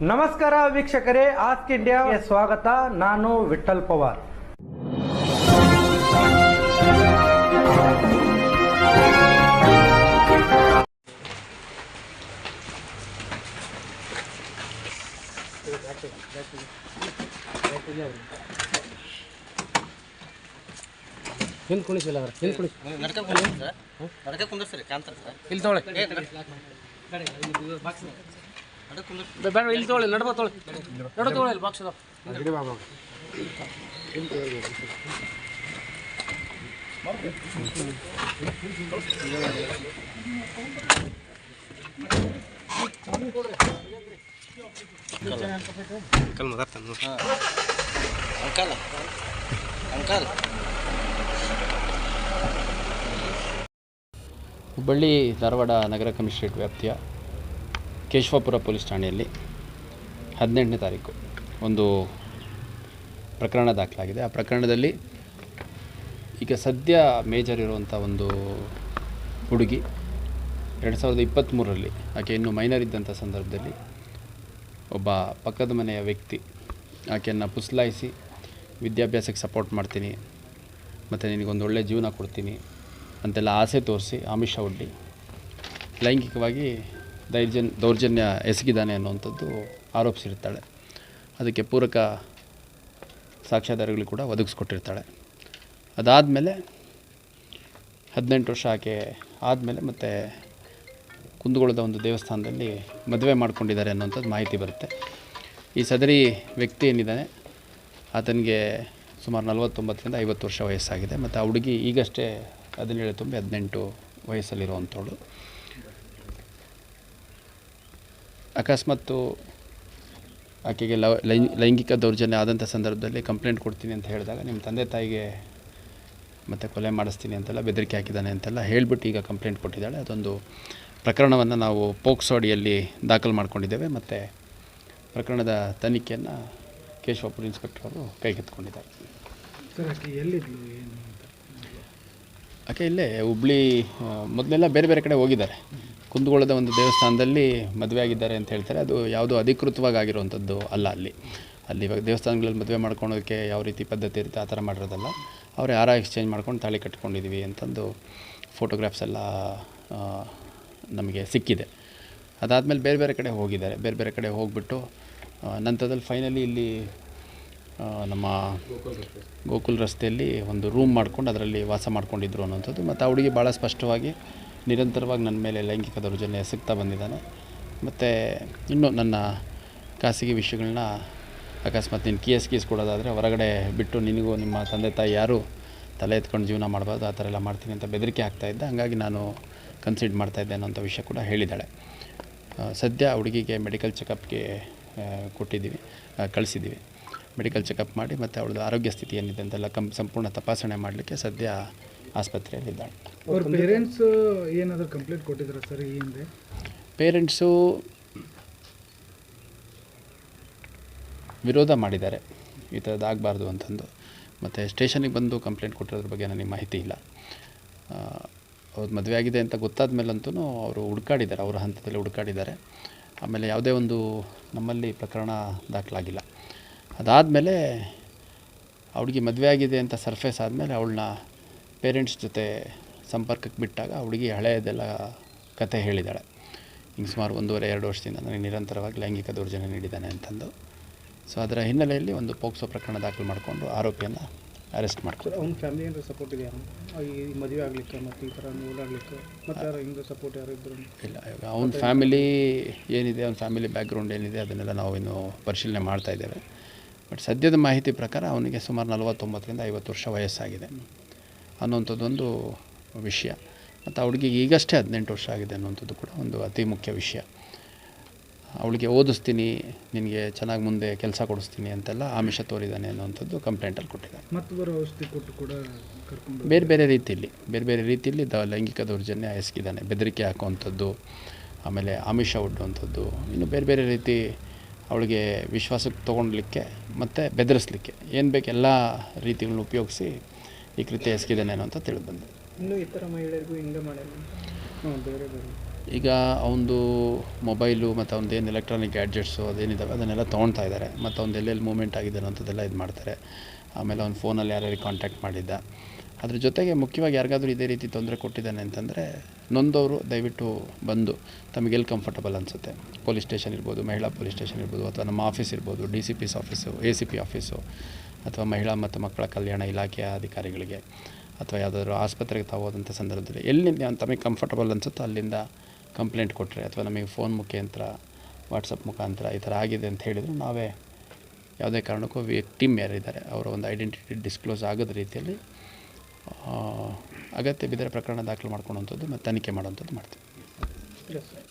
ನಮಸ್ಕಾರ ವೀಕ್ಷಕರೇ ಆಸ್ಕ್ ಇಂಡಿಯಾಗೆ ಸ್ವಾಗತ. ನಾನು ವಿಠಲ್ ಪವಾರ್. ಹಿಂದೆ ಕುಣಿಸಿಲ್ಲ ಅವ್ರ ಹಿಂದೆ ಕುಣಿಸಿ. ನಡ್ಕ ಕುಂದ್ರಿ ನಡ್ಕ ಕುಂದ್ರಿ ಕಾಂತಾರ ಸರ್ ಇಲ್ಲಿ ತೊಗೊಳ್ಳಿ. ಬೇಡ ಇಲ್ಲಿ ತೊಗೊಳ್ಳಿ ನಡ್ಬ ತೊಗೊಳ್ಳಿ. ನಡು ತೊಗೊಳ್ಳಿ ಇಲ್ಲಿ ಬಾಕ್ಸ್ ಮಾತಾಡ್ತಾನೆ ಅಂಕಲ್. ಅಂಕಲ್. ಹುಬ್ಬಳ್ಳಿ ಧಾರವಾಡ ನಗರ ಕಮಿಷನರೇಟ್ ವ್ಯಾಪ್ತಿಯ ಕೇಶವಾಪುರ ಪೊಲೀಸ್ ಠಾಣೆಯಲ್ಲಿ ಹದಿನೆಂಟನೇ ತಾರೀಕು ಒಂದು ಪ್ರಕರಣ ದಾಖಲಾಗಿದೆ. ಆ ಪ್ರಕರಣದಲ್ಲಿ ಈಗ ಸದ್ಯ ಮೇಜರ್ ಇರುವಂಥ ಒಂದು ಹುಡುಗಿ ಎರಡು ಸಾವಿರದ ಇಪ್ಪತ್ತ್ಮೂರರಲ್ಲಿ ಆಕೆ ಇನ್ನೂ ಮೈನರ್ ಇದ್ದಂಥ ಸಂದರ್ಭದಲ್ಲಿ ಒಬ್ಬ ಪಕ್ಕದ ಮನೆಯ ವ್ಯಕ್ತಿ ಆಕೆಯನ್ನು ಪುಸ್ಲಾಯಿಸಿ, ವಿದ್ಯಾಭ್ಯಾಸಕ್ಕೆ ಸಪೋರ್ಟ್ ಮಾಡ್ತೀನಿ, ಮತ್ತು ನಿನಗೊಂದು ಒಳ್ಳೆಯ ಜೀವನ ಕೊಡ್ತೀನಿ ಅಂತೆಲ್ಲ ಆಸೆ ತೋರಿಸಿ ಆಮಿಷ ಒಡ್ಡಿ ಲೈಂಗಿಕವಾಗಿ ದೈರ್ಜನ್, ದೌರ್ಜನ್ಯ ಎಸಗಿದ್ದಾನೆ ಅನ್ನುವಂಥದ್ದು ಆರೋಪಿಸಿರ್ತಾಳೆ. ಅದಕ್ಕೆ ಪೂರಕ ಸಾಕ್ಷ್ಯಾಧಾರಗಳು ಕೂಡ ಒದಗಿಸ್ಕೊಟ್ಟಿರ್ತಾಳೆ. ಅದಾದಮೇಲೆ ಹದಿನೆಂಟು ವರ್ಷ ಆಕೆ ಆದಮೇಲೆ ಮತ್ತು ಕುಂದಗೋಳದ ಒಂದು ದೇವಸ್ಥಾನದಲ್ಲಿ ಮದುವೆ ಮಾಡ್ಕೊಂಡಿದ್ದಾರೆ ಅನ್ನೋಂಥದ್ದು ಮಾಹಿತಿ ಬರುತ್ತೆ. ಈ ಸದರಿ ವ್ಯಕ್ತಿ ಏನಿದ್ದಾನೆ? ಆತನಿಗೆ ಸುಮಾರು ನಲವತ್ತೊಂಬತ್ತರಿಂದ ಐವತ್ತು ವರ್ಷ ವಯಸ್ಸಾಗಿದೆ. ಮತ್ತು ಆ ಹುಡುಗಿ ಈಗಷ್ಟೇ ಹದಿನೇಳು ತುಂಬಿ ಹದಿನೆಂಟು ವಯಸ್ಸಲ್ಲಿರುವಂಥವಳು. ಅಕಸ್ಮಾತ್ತು ಆಕೆಗೆ ಲವ್ ಲೈಂಗ್ ಲೈಂಗಿಕ ದೌರ್ಜನ್ಯ ಆದಂಥ ಸಂದರ್ಭದಲ್ಲಿ ಕಂಪ್ಲೇಂಟ್ ಕೊಡ್ತೀನಿ ಅಂತ ಹೇಳಿದಾಗ ನಿಮ್ಮ ತಂದೆ ತಾಯಿಗೆ ಮತ್ತು ಕೊಲೆ ಮಾಡಿಸ್ತೀನಿ ಅಂತೆಲ್ಲ ಬೆದರಿಕೆ ಹಾಕಿದ್ದಾನೆ ಅಂತೆಲ್ಲ ಹೇಳಿಬಿಟ್ಟು ಈಗ ಕಂಪ್ಲೇಂಟ್ ಕೊಟ್ಟಿದ್ದಾಳೆ. ಅದೊಂದು ಪ್ರಕರಣವನ್ನು ನಾವು ಪೋಕ್ಸೋ ಅಡಿಯಲ್ಲಿ ದಾಖಲು ಮಾಡಿಕೊಂಡಿದ್ದೇವೆ. ಮತ್ತು ಪ್ರಕರಣದ ತನಿಖೆಯನ್ನು ಕೇಶವಪುರ ಇನ್ಸ್ಪೆಕ್ಟರ್ ಅವರು ಕೈಗೆತ್ತಿಕೊಂಡಿದ್ದಾರೆ ಸರ್ ಆಕೆ ಎಲ್ಲಿದ್ಲು ಏನು ಆಕೆ ಇಲ್ಲೇ ಹುಬ್ಳಿ ಮೊದಲೆಲ್ಲ ಬೇರೆ ಬೇರೆ ಕಡೆ ಹೋಗಿದ್ದಾರೆ. ಕುಂದಗೋಳದ ಒಂದು ದೇವಸ್ಥಾನದಲ್ಲಿ ಮದುವೆ ಆಗಿದ್ದಾರೆ ಅಂತ ಹೇಳ್ತಾರೆ. ಅದು ಯಾವುದೋ ಅಧಿಕೃತವಾಗಿ ಆಗಿರುವಂಥದ್ದು ಅಲ್ಲ ಅಲ್ಲಿ. ಅಲ್ಲಿ ಇವಾಗ ದೇವಸ್ಥಾನಗಳಲ್ಲಿ ಮದುವೆ ಮಾಡ್ಕೊಳೋದಕ್ಕೆ ಯಾವ ರೀತಿ ಪದ್ಧತಿ ಇರುತ್ತೆ ಆ ಥರ ಮಾಡಿರೋದಲ್ಲ. ಅವರೇ ಆರ ಎಕ್ಸ್ಚೇಂಜ್ ಮಾಡ್ಕೊಂಡು ತಾಳಿ ಕಟ್ಕೊಂಡಿದ್ದೀವಿ ಅಂತಂದು ಫೋಟೋಗ್ರಾಫ್ಸ್ ಎಲ್ಲ ನಮಗೆ ಸಿಕ್ಕಿದೆ. ಅದಾದಮೇಲೆ ಬೇರೆ ಬೇರೆ ಕಡೆ ಹೋಗಿದ್ದಾರೆ. ಬೇರೆ ಬೇರೆ ಕಡೆ ಹೋಗ್ಬಿಟ್ಟು ನಂತರದಲ್ಲಿ ಫೈನಲಿ ಇಲ್ಲಿ ನಮ್ಮ ಗೋಕುಲ್ ರಸ್ತೆಯಲ್ಲಿ ಒಂದು ರೂಮ್ ಮಾಡ್ಕೊಂಡು ಅದರಲ್ಲಿ ವಾಸ ಮಾಡ್ಕೊಂಡಿದ್ರು ಅನ್ನೋಂಥದ್ದು ಮತ್ತು ಆ ಹುಡುಗಿ ಭಾಳ ಸ್ಪಷ್ಟವಾಗಿ ನಿರಂತರವಾಗಿ ನನ್ನ ಮೇಲೆ ಲೈಂಗಿಕ ದೌರ್ಜನ್ಯ ಎಸಗ್ತಾ ಬಂದಿದ್ದಾನೆ. ಮತ್ತು ಇನ್ನೂ ನನ್ನ ಖಾಸಗಿ ವಿಷಯಗಳನ್ನ ಅಕಸ್ಮಾತ್ ನೀನು ಕೇಸ್ ಕೀಸ್ ಕೊಡೋದಾದರೆ ಹೊರಗಡೆ ಬಿಟ್ಟು ನಿನಗೂ ನಿಮ್ಮ ತಂದೆ ತಾಯಿ ಯಾರು ತಲೆ ಎತ್ಕೊಂಡು ಜೀವನ ಮಾಡಬಾರ್ದು, ಆ ಥರ ಎಲ್ಲ ಮಾಡ್ತೀನಿ ಅಂತ ಬೆದರಿಕೆ ಆಗ್ತಾಯಿದ್ದೆ ಹಾಗಾಗಿ ನಾನು ಕನ್ಸಿಡ್ ಮಾಡ್ತಾಯಿದ್ದೆ ಅನ್ನೋಂಥ ವಿಷಯ ಕೂಡ ಹೇಳಿದ್ದಾಳೆ. ಸದ್ಯ ಹುಡುಗಿಗೆ ಮೆಡಿಕಲ್ ಚೆಕಪ್ಗೆ ಕೊಟ್ಟಿದ್ದೀವಿ ಕಳಿಸಿದ್ದೀವಿ. ಮೆಡಿಕಲ್ ಚೆಕಪ್ ಮಾಡಿ ಮತ್ತು ಅವಳದ್ದು ಆರೋಗ್ಯ ಸ್ಥಿತಿ ಏನಿದೆ ಅಂತೆಲ್ಲ ಕಂ ಸಂಪೂರ್ಣ ತಪಾಸಣೆ ಮಾಡಲಿಕ್ಕೆ ಸದ್ಯ ಆಸ್ಪತ್ರೆಯಲ್ಲಿದ್ದಾಳೆ ಅವ್ರ ಪೇರೆಂಟ್ಸ್ ಏನಾದರೂ ಕಂಪ್ಲೇಂಟ್ ಕೊಟ್ಟಿದ್ರು ಸರ್ ಈ ಹಿಂದೆ? ಪೇರೆಂಟ್ಸು ವಿರೋಧ ಮಾಡಿದ್ದಾರೆ. ಈ ಥರದ್ದು ಆಗಬಾರ್ದು ಅಂತಂದು. ಮತ್ತು ಸ್ಟೇಷನಿಗೆ ಬಂದು ಕಂಪ್ಲೇಂಟ್ ಕೊಟ್ಟಿರೋದ್ರ ಬಗ್ಗೆ ನನಗೆ ಮಾಹಿತಿ ಇಲ್ಲ. ಅವ್ರು ಮದುವೆ ಆಗಿದೆ ಅಂತ ಗೊತ್ತಾದ ಮೇಲಂತೂ ಅವರು ಹುಡುಕಾಡಿದ್ದಾರೆ. ಅವರ ಹಂತದಲ್ಲಿ ಹುಡುಕಾಡಿದ್ದಾರೆ. ಆಮೇಲೆ ಯಾವುದೇ ಒಂದು ನಮ್ಮಲ್ಲಿ ಪ್ರಕರಣ ದಾಖಲಾಗಿಲ್ಲ. ಅದಾದಮೇಲೆ ಅವಳಿಗೆ ಮದುವೆ ಆಗಿದೆ ಅಂತ ಸರ್ಫೇಸ್ ಆದಮೇಲೆ ಅವಳನ್ನ ಪೇರೆಂಟ್ಸ್ ಜೊತೆ ಸಂಪರ್ಕಕ್ಕೆ ಬಿಟ್ಟಾಗ ಹುಡುಗಿ ಹಳೆಯದೆಲ್ಲ ಕತೆ ಹೇಳಿದ್ದಾಳೆ ಹಿಂಗೆ ಸುಮಾರು ಒಂದೂವರೆ ಎರಡು ವರ್ಷದಿಂದ ನನಗೆ ನಿರಂತರವಾಗಿ ಲೈಂಗಿಕ ದೌರ್ಜನ್ಯ ನೀಡಿದ್ದಾನೆ ಅಂತಂದು. ಸೊ ಅದರ ಹಿನ್ನೆಲೆಯಲ್ಲಿ ಒಂದು ಪೋಕ್ಸೋ ಪ್ರಕರಣ ದಾಖಲು ಮಾಡಿಕೊಂಡು ಆರೋಪಿಯನ್ನು ಅರೆಸ್ಟ್ ಮಾಡ್ತಾರೆ ಅವ್ನ ಫ್ಯಾಮಿಲಿ ಏನಾರ ಸಪೋರ್ಟ್ ಇದೆಯಾ? ಈ ಮದುವೆ ಆಗಲಿಕ್ಕೆ ಮತ್ತು ಈ ಥರ ಓಡಾಡ್ಲಿಕ್ಕೆ ಮತ್ತು ಯಾರು ಸಪೋರ್ಟ್ ಯಾರು ಇದ್ದರು ಇಲ್ಲ ಇವಾಗ ಅವನ ಫ್ಯಾಮಿಲಿ ಏನಿದೆ ಅವ್ನ ಫ್ಯಾಮಿಲಿ ಬ್ಯಾಕ್ಗ್ರೌಂಡ್ ಏನಿದೆ ಅದನ್ನೆಲ್ಲ ನಾವು ಇನ್ನು ಪರಿಶೀಲನೆ ಮಾಡ್ತಾ ಇದ್ದೇವೆ. ಬಟ್ ಸದ್ಯದ ಮಾಹಿತಿ ಪ್ರಕಾರ ಅವನಿಗೆ ಸುಮಾರು ನಲವತ್ತೊಂಬತ್ತರಿಂದ ಐವತ್ತು ವರ್ಷ ವಯಸ್ಸಾಗಿದೆ. ಅನ್ನುವಂಥದ್ದೊಂದು ವಿಷಯ. ಮತ್ತು ಹುಡುಗಿಗೆ ಈಗಷ್ಟೇ ಹದಿನೆಂಟು ವರ್ಷ ಆಗಿದೆ ಅನ್ನುವಂಥದ್ದು ಕೂಡ ಒಂದು ಅತಿ ಮುಖ್ಯ ವಿಷಯ. ಅವಳಿಗೆ ಓದಿಸ್ತೀನಿ ನಿನಗೆ ಚೆನ್ನಾಗಿ ಮುಂದೆ ಕೆಲಸ ಕೊಡಿಸ್ತೀನಿ ಅಂತೆಲ್ಲ ಆಮಿಷ ತೋರಿದ್ದಾನೆ ಅನ್ನುವಂಥದ್ದು ಕಂಪ್ಲೇಂಟಲ್ಲಿ ಕೊಟ್ಟಿದ್ದಾರೆ. ಔಷಧಿ ಕೊಟ್ಟು ಕೂಡ ಕರ್ಕೊಂಡು ಬೇರೆ ಬೇರೆ ರೀತಿಯಲ್ಲಿ ಬೇರೆ ಬೇರೆ ರೀತಿಯಲ್ಲಿ ದ ಲೈಂಗಿಕ ದೌರ್ಜನ್ಯ ಎಸಗಿದ್ದಾನೆ ಬೆದರಿಕೆ ಹಾಕುವಂಥದ್ದು ಆಮೇಲೆ ಆಮಿಷ ಒಡ್ಡುವಂಥದ್ದು ಇನ್ನು ಬೇರೆ ಬೇರೆ ರೀತಿ ಅವಳಿಗೆ ವಿಶ್ವಾಸಕ್ಕೆ ತೊಗೊಳ್ಲಿಕ್ಕೆ ಮತ್ತು ಬೆದರಿಸ್ಲಿಕ್ಕೆ. ಏನು ಬೇಕು ಎಲ್ಲ ರೀತಿಗಳನ್ನ ಉಪಯೋಗಿಸಿ ಈ ಕೃತ್ಯ ಎಸಗಿದ್ದಾನೆ ಅನ್ನೋ ಅಂತ ತಿಳಿದು ಬಂದೆ. ಇನ್ನೂ ಇತರ ಮಹಿಳೆಯರಿಗೂ ಹಿಂಗೆ ಮಾಡಿಲ್ಲ ಹಾಂ ಬೇರೆ ಬೇರೆ. ಈಗ ಅವನದು ಮೊಬೈಲು ಮತ್ತು ಅವ್ನದ್ದು ಏನು ಎಲೆಕ್ಟ್ರಾನಿಕ್ ಗ್ಯಾಡ್ಜೆಟ್ಸು ಅದೇನಿದ್ದಾವೆ ಅದನ್ನೆಲ್ಲ ತೊಗೊಳ್ತಾ ಇದ್ದಾರೆ. ಮತ್ತು ಅವ್ನು ಎಲ್ಲೆಲ್ಲಿ ಮೂವ್ಮೆಂಟ್ ಆಗಿದೆ ಅಂಥದ್ದೆಲ್ಲ ಇದು ಮಾಡ್ತಾರೆ. ಆಮೇಲೆ ಅವ್ನ ಫೋನಲ್ಲಿ ಯಾರ್ಯಾರಿಗೆ ಕಾಂಟ್ಯಾಕ್ಟ್ ಮಾಡಿದ್ದ. ಅದ್ರ ಜೊತೆಗೆ ಮುಖ್ಯವಾಗಿ ಯಾರಿಗಾದ್ರೂ ಇದೇ ರೀತಿ ತೊಂದರೆ ಕೊಟ್ಟಿದ್ದಾನೆ ಅಂತಂದರೆ ನೊಂದವರು ದಯವಿಟ್ಟು ಬಂದು ತಮಗೆಲ್ಲಿ ಕಂಫರ್ಟಬಲ್ ಅನಿಸುತ್ತೆ. ಪೊಲೀಸ್ ಸ್ಟೇಷನ್ ಇರ್ಬೋದು ಮಹಿಳಾ ಪೊಲೀಸ್ ಸ್ಟೇಷನ್ ಇರ್ಬೋದು ಅಥವಾ ನಮ್ಮ ಆಫೀಸ್ ಇರ್ಬೋದು D C P's office A C P office ಅಥವಾ ಮಹಿಳಾ ಮತ್ತು ಮಕ್ಕಳ ಕಲ್ಯಾಣ ಇಲಾಖೆಯ ಅಧಿಕಾರಿಗಳಿಗೆ ಅಥವಾ ಯಾವುದಾದ್ರೂ ಆಸ್ಪತ್ರೆಗೆ ತಾವು ಹೋದಂಥ ಸಂದರ್ಭದಲ್ಲಿ ಎಲ್ಲಿ ತಮಗೆ ಕಂಫರ್ಟಬಲ್ ಅನಿಸುತ್ತೋ ಅಲ್ಲಿಂದ ಕಂಪ್ಲೇಂಟ್ ಕೊಟ್ಟರೆ ಅಥವಾ ನಮಗೆ ಫೋನ್ ಮುಖಾಂತರ ವಾಟ್ಸಪ್ ಮುಖಾಂತರ ಈ ಥರ ಆಗಿದೆ ಅಂತ ಹೇಳಿದರೆ ನಾವೇ ಯಾವುದೇ ಕಾರಣಕ್ಕೂ ವ್ಯಕ್ತಿ ಯಾರಿದ್ದಾರೆ, ಅವರ ಒಂದು ಐಡೆಂಟಿಟಿ ಡಿಸ್ಕ್ಲೋಸ್ ಆಗದ ರೀತಿಯಲ್ಲಿ ಅಗತ್ಯ ಬಿದ್ದರೆ ಪ್ರಕರಣ ದಾಖಲು ಮಾಡ್ಕೊಳ್ಳೋವಂಥದ್ದು ಮತ್ತು ತನಿಖೆ ಮಾಡುವಂಥದ್ದು ಮಾಡ್ತೀವಿ.